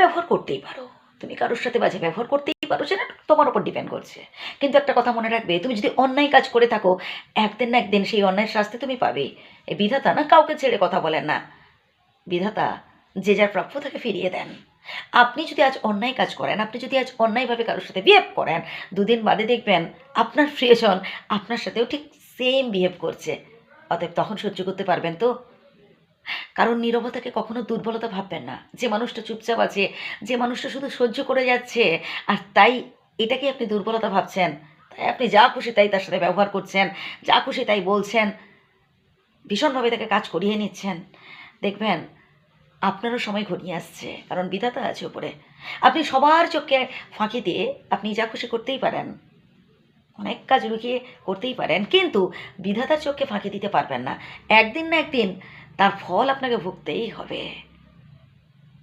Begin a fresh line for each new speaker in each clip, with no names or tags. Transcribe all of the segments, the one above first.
ব্যবহার করতেই পারো। তুমি কারোর সাথে বাজে ব্যবহার করতেই পারো, সেটা তোমার উপর ডিপেন্ড করছে। কিন্তু একটা কথা মনে রাখবে, তুমি যদি অন্যায় কাজ করে থাকো, একদিন না একদিন সেই অন্যায় শাস্তি তুমি পাবে। এই বিধাতা না, কাউকে ছেড়ে কথা বলেন না। বিধাতা, যে যার প্রাপ্য তাকে ফিরিয়ে দেন। আপনি যদি আজ অন্যায় কাজ করেন, আপনি যদি আজ অন্যায়ভাবে কারোর সাথে বিহেভ করেন, দুদিন বাদে দেখবেন আপনার প্রিয়জন আপনার সাথেও ঠিক সেম বিহেভ করছে। অতএব তখন সহ্য করতে পারবেন তো? কারণ নীরবতাকে কখনো দুর্বলতা ভাববেন না। যে মানুষটা চুপচাপ আছে, যে মানুষটা শুধু সহ্য করে যাচ্ছে, আর তাই এটাকে আপনি দুর্বলতা ভাবছেন, তাই আপনি যা খুশি তাই তার সাথে ব্যবহার করছেন, যা খুশি তাই বলছেন, ভীষণভাবে তাকে কাজ করিয়ে নিচ্ছেন। দেখবেন, আপনারও সময় ঘনিয়ে আসছে, কারণ বিধাতা আছে ওপরে। আপনি সবার চোখে ফাঁকি দিয়ে আপনি যা খুশি করতেই পারেন। অনেক কাজ লুকিয়ে করতেই পারেন, কিন্তু বিধাতার চোখকে ফাঁকি দিতে পারবেন না। একদিন না একদিন তার ফল আপনাকে ভুগতেই হবে।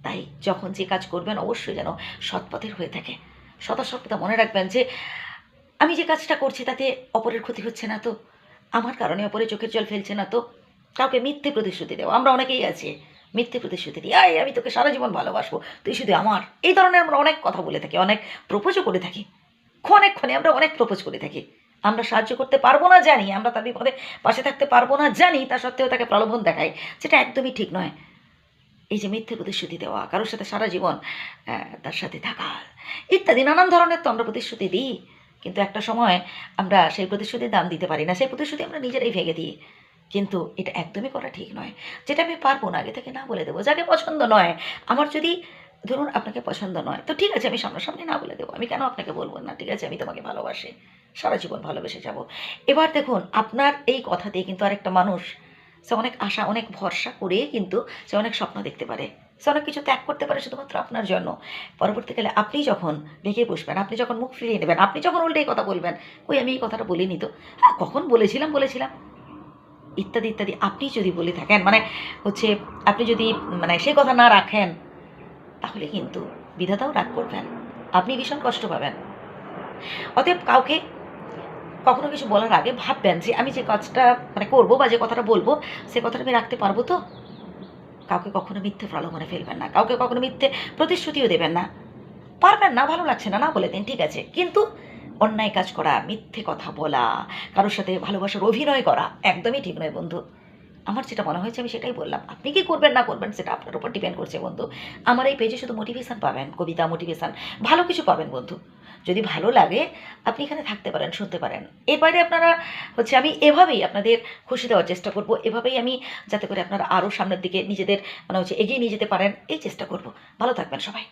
তাই যখন যে কাজ করবেন, অবশ্যই যেন সৎপথের হয়ে থাকে। সদা সর্বদা মনে রাখবেন যে, আমি যে কাজটা করছি তাতে অপরের ক্ষতি হচ্ছে না তো। আমার কারণে অপরের চোখের জল ফেলছে না তো। কাউকে মিথ্যে প্রতিশ্রুতি দেওয়া। আমরা অনেকেই আছি। মিথ্যে প্রতিশ্রুতি দিই আয়, আমি তোকে সারা জীবন ভালোবাসবো। তুই শুধু আমার। এই ধরনের আমরা অনেক কথা বলে থাকি, অনেক প্রপোজও করে থাকি। ক্ষণে ক্ষণে আমরা অনেক প্রপোজ করে থাকি। আমরা সাহায্য করতে পারব না জানি, আমরা তার বিপদে পাশে থাকতে পারব না জানি তা সত্ত্বেও তাকে প্রলোভন দেখাই যেটা একদমই ঠিক নয়। এই যে মিথ্যে প্রতিশ্রুতি দেওয়া, কারোর সাথে সারা জীবন তার সাথে থাকা, ইত্যাদি, নানান ধরনের তো আমরা প্রতিশ্রুতি দিই, কিন্তু একটা সময় আমরা সেই প্রতিশ্রুতির দাম দিতে পারি না, সেই প্রতিশ্রুতি আমরা নিজেরাই ভেঙে দিই। কিন্তু এটা একদমই করা ঠিক নয়। যেটা আমি পারব না, আগে থেকে না বলে দেবো, যাকে পছন্দ নয়, আমার যদি, ধরুন আপনাকে পছন্দ নয়, তো ঠিক আছে, আমি সামনাসামনি না বলে দেবো, আমি কেন আপনাকে বলব না, ঠিক আছে, আমি তোমাকে ভালোবাসি। সারা জীবন ভালোবেসে যাব। এবার দেখুন, আপনার এই কথা দিয়ে কিন্তু আরেকটা মানুষ সে অনেক আশা, অনেক ভরসা করে কিন্তু সে অনেক স্বপ্ন দেখতে পারে। সে অনেক কিছু ত্যাগ করতে পারে শুধুমাত্র আপনার জন্য। পরবর্তীকালে আপনি যখন ভেঙে বসবেন, আপনি যখন মুখ ফিরিয়ে নেবেন, আপনি যখন উল্টে এই কথা বলবেন ওই আমি এই কথাটা বলিনি তো? হ্যাঁ কখন বলেছিলাম বলেছিলাম। ইত্যাদি ইত্যাদি। আপনি যদি বলে থাকেন মানে হচ্ছে আপনি যদি মানে সেই কথা না রাখেন, তাহলে কিন্তু বিধাতাও রাগ করবেন। আপনি ভীষণ কষ্ট পাবেন। অতএব কাউকে কখনো কিছু বলার আগে ভাববেন যে আমি যে কাজটা মানে করব বা যে কথাটা বলব, সে কথাটা আমি রাখতে পারব তো? কাউকে কখনো মিথ্যে প্রলোভনে ফেলবেন না, কাউকে কখনো মিথ্যে প্রতিশ্রুতিও দেবেন না। পারবেন না, ভালো লাগছে না না বলে দিন, ঠিক আছে? কিন্তু অন্যায় কাজ করা, মিথ্যে কথা বলা, কারোর সাথে ভালোবাসার অভিনয় করা, একদমই ঠিক নয় বন্ধু। আমার যেটা মনে হয়েছে আমি সেটাই বললাম। আপনি কি করবেন না করবেন সেটা আপনার উপর ডিপেন্ড করছে বন্ধু। আমার এই পেজে শুধু মোটিভেশন পাবেন, কবিতা মোটিভেশন ভালো কিছু পাবেন বন্ধু। যদি ভালো লাগে, আপনি এখানে থাকতে পারেন, শুনতে পারেন। এর বাইরে আপনারা হচ্ছে আমি এভাবেই আপনাদের খুশি দেওয়ার চেষ্টা করব। এভাবেই আমি যাতে করে আপনারা আরও সামনের দিকে নিজেদের মানে হচ্ছে এগিয়ে নিয়ে যেতে পারেন, এই চেষ্টা করব। ভালো থাকবেন সবাই।